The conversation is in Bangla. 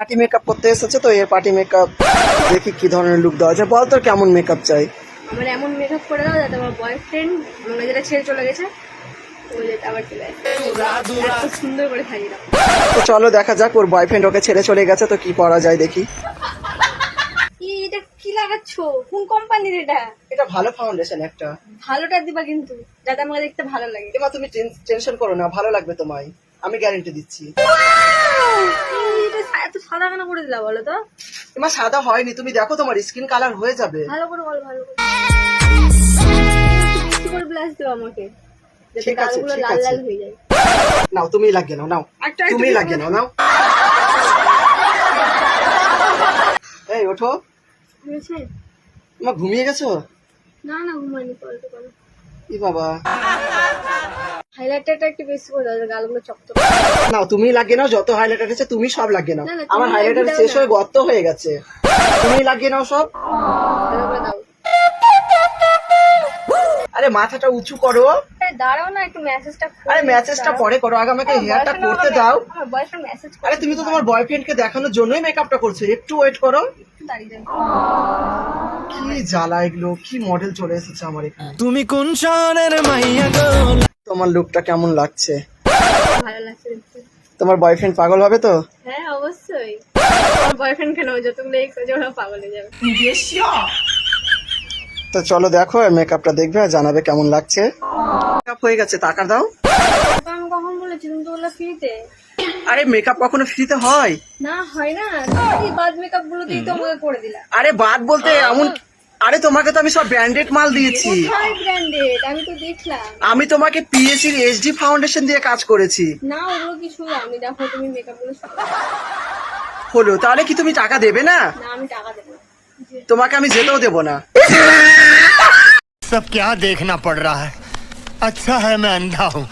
পার্টি মেকআপ করতে এসেছে তো এর পার্টি মেকআপ দেখি কি ধরনের লুক দেওয়া যায়। বল তোর কেমন মেকআপ চাই? আমার এমন মেকআপ করে দাও যাতে আমার বয়ফ্রেন্ড মানে যেটা ছেড়ে চলে গেছে চলে তো দেখা যাক ওর বয়ফ্রেন্ড ওকে ছেড়ে চলে গেছে তো কি করা যায় দেখি। এটা কি লাগাচ্ছ? কোন কোম্পানির এটা? এটা ভালো ফাউন্ডেশন একটা। ভালোটা দিবা কিন্তু যাতে আমাকে দেখতে ভালো লাগে। এবার তুমি টেনশন করো না ভালো লাগবে তোমায়। আমি গ্যারেন্টি দিচ্ছি। এটা এত সাদা কেন করে দিলা বলো তো? এবার সাদা হয়নি তুমি দেখো তোমার স্কিন কালার হয়ে যাবে। ভালো করে বল ভালো করে। বেশি করে ব্লাশ দিও আমাকে যাতে গালগুলো লাল লাল হয়ে যায়। নাও তুমি লাগিয়ে নাও নাও। তুমি লাগিয়ে নাও নাও। এই ওঠো। ঘুমিয়ে গেছো? না না ঘুমাইনি পরে ই বাবা। হাইলাইটারটা একটু বেশি করে দাও গালগুলো চকচক। নাও তুমি লাগিয়ে নাও যত হাইলাইটার আছে তুমি সব লাগিয়ে নাও। না, না, তুমি আমার হাইলাইটার লাগিয়ে শেষ হয়ে গর্ত হয়ে গেছে। তুমি লাগিয়ে নাও সব। ভালো করে দাও। আরে মাথাটা উঁচু করো। আরে দাঁড়াও না একটু মেসেজটা আরে মেসেজটা পরে করো আগে আমাকে হেয়ারটা করতে দাও। বয়ফ্রেন্ড মেসেজ আরে তুমি তো তোমার বয়ফ্রেন্ডকে দেখানোর জন্যই মেকআপটা করছ একটু ওয়েট করো। দাঁড়িয়ে যাবে কি জ্বালা এগুলো? কি মডেল চলে এসেছে আমার এখানে? তুমি কোন শহরের মাইয়া গো? তোমার লুকটা কেমন লাগছে? ভালো লাগছে তোমার বয়ফ্রেন্ড পাগল হবে তো? হ্যাঁ অবশ্যই। আমার বয়ফ্রেন্ড কেন যতগুলো এক্স আছে ওরা পাগল হয়ে যাবে। তো চলো দেখো মেকআপটা দেখবে আর জানাবে কেমন লাগছে। মেকআপ হয়ে গেছে টাকা দাও। আমি কখন বলেছি? তুমি তো বললে ফ্রিতে আরে মেকআপ কখনো ফ্রিতে হয় না হয় না তুমি বাদ মেকআপ গুলো দিয়ে তো আমাকে করে দিলা আরে বাদ বলতে এমন আরে তোমাকে তো আমি সব ব্র্যান্ডেড মাল দিয়েছি কোথায় ব্র্যান্ডেড আমি তো দেখলাম আমি তোমাকে পিএসসির এইচডি ফাউন্ডেশন দিয়ে কাজ করেছি না ওগুলো কিছু আমি দেখো তুমি মেকআপ গুলো সব- হলো তাহলে কি তুমি টাকা দেবে না না আমি টাকা দেবো না। তোমাকে আমি যেতেও দেবো না सब क्या देखना पड़ रहा है अच्छा है मैं अंधा हूँ